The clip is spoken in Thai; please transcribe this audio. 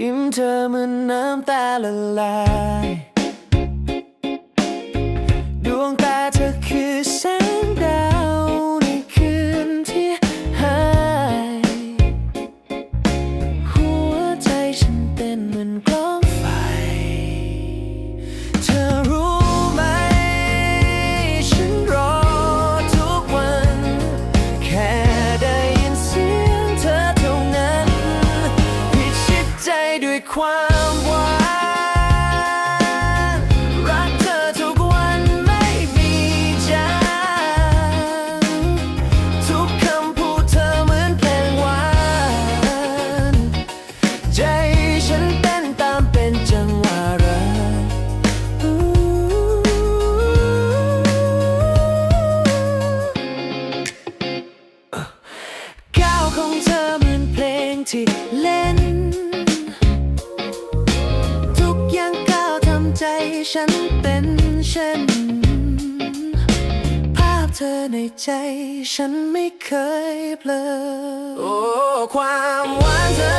ยิ้มเธอเหมือนน้ำตาละลาย ด้วยความหวานรักเธอทุกวันไม่มีจางทุกคำพูดเธอเหมือนเพลงหวาน ใจฉันเต้นตามเป็นจังหวะรักก้าวของเธอเหมือนเพลงที่เล่น ใจฉันเป็นเช่น ภาพเธอในใจฉันไม่เคยเบลอโอ้ ความหวานเธอ